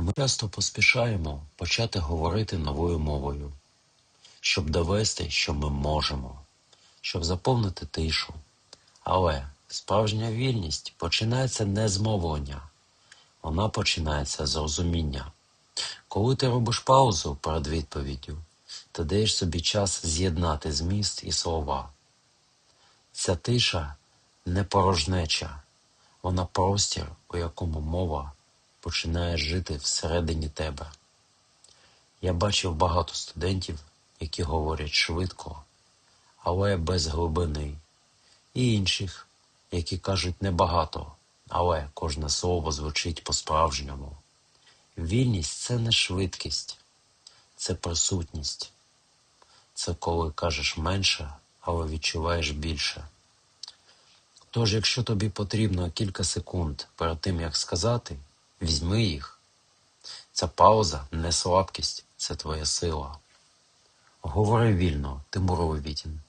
Ми часто поспішаємо почати говорити новою мовою, щоб довести, що ми можемо, щоб заповнити тишу. Але справжня вільність починається не з мовлення, вона починається з розуміння. Коли ти робиш паузу перед відповіддю, ти даєш собі час з'єднати зміст і слова. Ця тиша не порожнеча, вона простір, у якому мова починає жити всередині тебе. Я бачив багато студентів, які говорять швидко, але без глибини, і інших, які кажуть небагато, але кожне слово звучить по-справжньому. Вільність це не швидкість, це присутність. Це коли кажеш менше, але відчуваєш більше. Тож, якщо тобі потрібно кілька секунд перед тим, як сказати, візьми їх. Ця пауза не слабкість, це твоя сила. Говори вільно, Тимур Левітін.